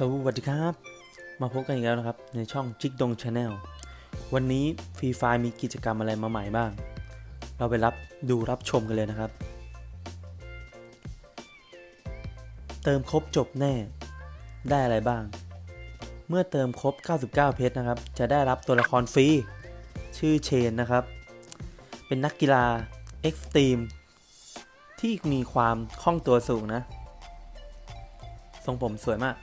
สวัสดีครับ มาพบกันอีกแล้วนะครับ ในช่องจิกดงชาแนลวันนี้ฟรีไฟมีกิจกรรมอะไรมาใหม่บ้าง เราไปรับดูรับชมกันเลยนะครับ เติมครบจบแน่ ได้อะไรบ้าง เมื่อเติมครบ 99 เพชรนะครับ จะได้รับตัวละครฟรี ชื่อเชนนะครับ เป็นนักกีฬาเอ็กซ์ตรีมที่มีความคล่องตัวสูงนะ ทรงผมสวยมาก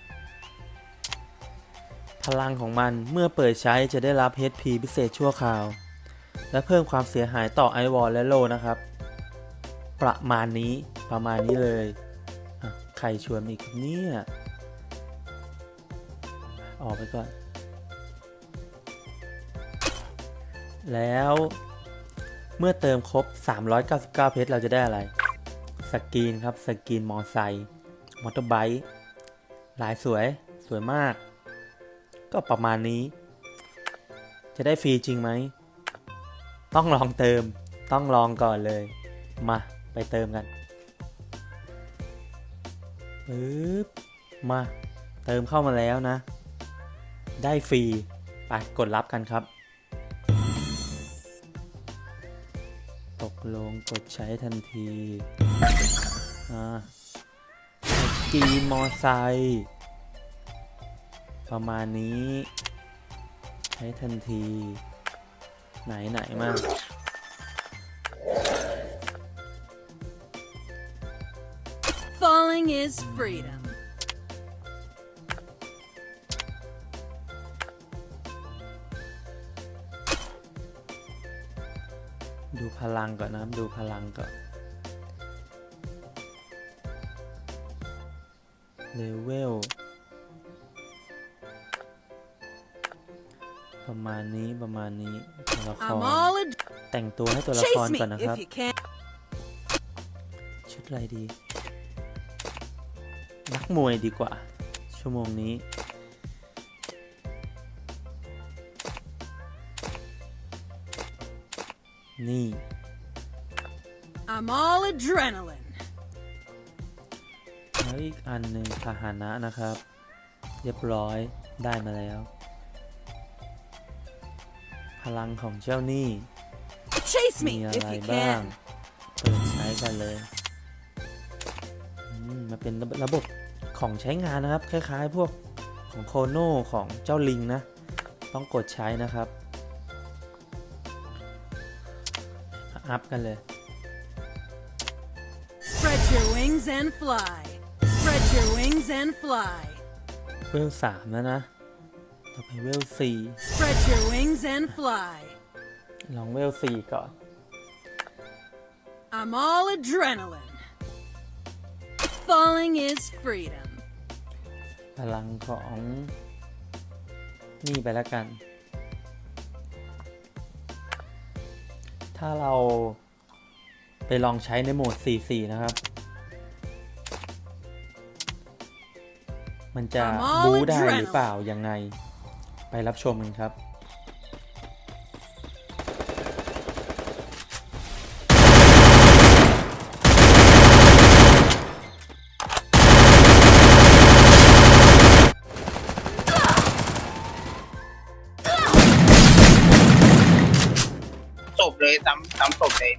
พลังของมันเมื่อเปิดใช้จะได้รับ HP พิเศษชั่วคราว และเพิ่มความเสียหายต่อไอวอลและโลนะครับ ประมาณนี้ประมาณนี้เลยใครชวนมาอีกครับเนี่ยออกไปก่อน แล้วเมื่อเติมครบ 399 เพชรเราจะได้อะไร สกีนครับ สกีนมอไซค์มอเตอร์ไบค์ หลายสวย สวยมาก ก็ประมาณนี้ จะได้ฟรีจริงไหม ต้องลองเติม ต้องลองก่อนเลย มา ไปเติมกันปึ๊บมา เติมเข้ามาแล้วนะ ได้ฟรี ไปกดรับกันครับ ตกลงกดใช้ทันที อ่ากีมอไซค์ ประมาณนี้ ใช้ทันที ไหนไหนมา Falling is freedom. ดูพลังก่อนนะครับดูพลังก่อนเลเวล ประมาณนี้ประมาณนี้ตัวละค I'm ร all a แต่งตัวให้ตัวละคร chase me ก่อนนะครับ if you can. ชุดอะไรดี นักมวยดีกว่า ชั่วโมงนี้นี่ I'm all adrenaline. แล้วอีกอันหนึ่งพาหนะนะครับ เรียบร้อยได้มาแล้ว พลังของเจ้าหนี่ Chase มี me อะ if ไร you บ้าง can. เปิดใช้กันเลยอืมมันเป็นระระบบของใช้งานนะครับ คล้ายๆ พวกของโคโนของเจ้าลิงนะ ต้องกดใช้นะครับ อัพกันเลย Spread your wings and fly. Spread your wings and fly. เวลสามแล้วนะ ต่อไปเวลสี่ Spread your wings and fly. ลองเวลสี่ก่อน I'm all adrenaline. Falling is freedom. พลังของนี่ไปแล้วกัน ถ้าเราไปลองใช้ในโหมด 4-4 นะครับ มันจะ I'm all บูได้ห adrenaline รือเปล่ายังไง ไปรับชมกันครับศพเลยซ้ำซ้ำศพเลย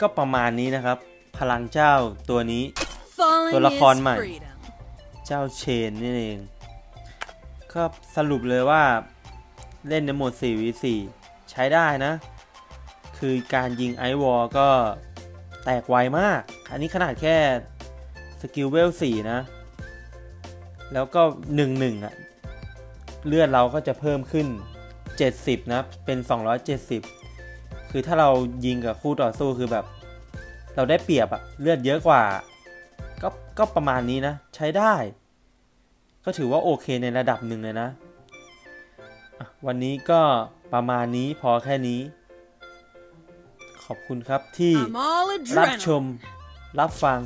ก็ประมาณนี้นะครับ พลังเจ้าตัวนี้ Falling ตัวละคร is ใหม่ freedom. เจ้าเชนนี่เองก็สรุปเลยว่าเล่นในโหมด 4v4 ใช้ได้นะ คือการยิงไอวอลก็แตกไวมาก อันนี้ขนาดแค่สกิลเวล4นะ แล้วก็ 1-1อะ เลือดเราก็จะเพิ่มขึ้น 70 นะ เป็น 270 คือถ้าเรายิงกับคู่ต่อสู้คือแบบ เราได้เปรียบอะเลือดเยอะกว่า ก็ก็ประมาณนี้นะ ใช้ได้ ก็ถือว่าโอเคในระดับหนึ่งเลยนะอะวันนี้ก็ประมาณนี้พอแค่นี้ ขอบคุณครับที่ I'm all รับช adrenaline. มรับฟัง